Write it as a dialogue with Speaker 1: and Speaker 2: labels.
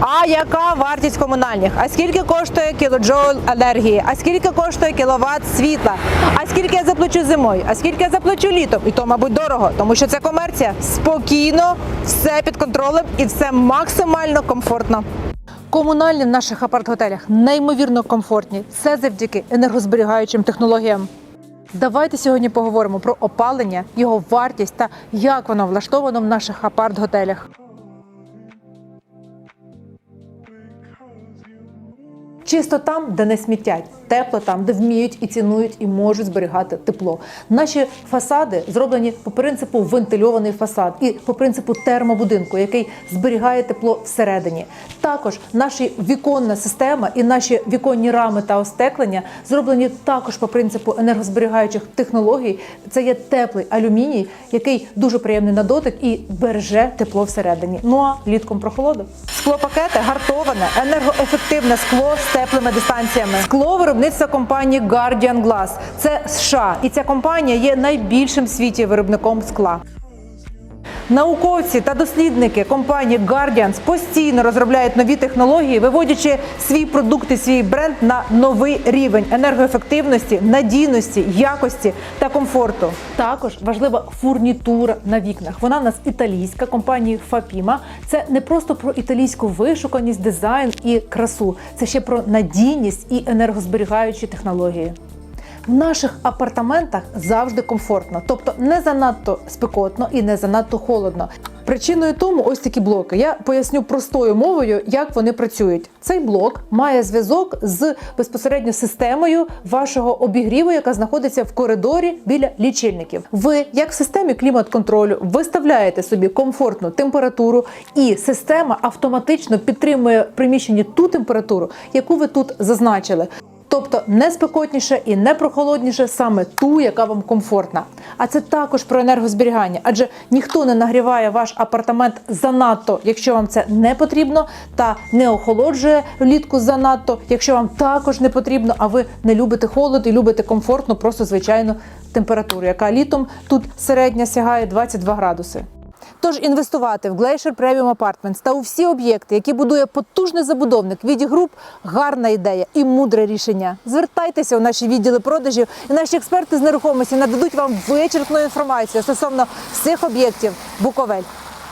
Speaker 1: А яка вартість комунальних? А скільки коштує кілоджоуль енергії? А скільки коштує кіловат світла? А скільки я заплачу зимою? А скільки я заплачу літом? І то, мабуть, дорого, тому що це комерція. Спокійно, все під контролем і все максимально комфортно. Комунальні в наших апарт-готелях неймовірно комфортні. Все завдяки енергозберігаючим технологіям. Давайте сьогодні поговоримо про опалення, його вартість та як воно влаштовано в наших апарт-готелях. Чисто там, де не смітять, тепло там, де вміють і цінують, і можуть зберігати тепло. Наші фасади зроблені по принципу вентильований фасад і по принципу термобудинку, який зберігає тепло всередині. Також наша віконна система і наші віконні рами та остеклення зроблені також по принципу енергозберігаючих технологій. Це є теплий алюміній, який дуже приємний на дотик і береже тепло всередині. Ну а літком прохолоду. Склопакети гартоване, енергоефективне скло теплими дистанціями. Скло виробництва компанії Guardian Glass. Це США, і ця компанія є найбільшим в світі виробником скла. Науковці та дослідники компанії Guardians постійно розробляють нові технології, виводячи свій продукт і свій бренд на новий рівень енергоефективності, надійності, якості та комфорту. Також важлива фурнітура на вікнах. Вона в нас італійська компанії Fapima. Це не просто про італійську вишуканість, дизайн і красу. Це ще про надійність і енергозберігаючі технології. В наших апартаментах завжди комфортно, тобто не занадто спекотно і не занадто холодно. Причиною тому ось такі блоки. Я поясню простою мовою, як вони працюють. Цей блок має зв'язок з безпосередньо системою вашого обігріву, яка знаходиться в коридорі біля лічильників. Ви, як в системі клімат-контролю, виставляєте собі комфортну температуру, і система автоматично підтримує приміщенні ту температуру, яку ви тут зазначили. Тобто не спекотніше і не прохолодніше, саме ту, яка вам комфортна. А це також про енергозберігання, адже ніхто не нагріває ваш апартамент занадто, якщо вам це не потрібно, та не охолоджує влітку занадто, якщо вам також не потрібно, а ви не любите холод і любите комфортну, просто звичайну температуру, яка літом тут середня сягає 22 градуси. Тож інвестувати в Glacier Premium Apartments та у всі об'єкти, які будує потужний забудовник від груп, гарна ідея і мудре рішення. Звертайтеся у наші відділи продажів, і наші експерти з нерухомості нададуть вам вичерпну інформацію стосовно всіх об'єктів Буковель.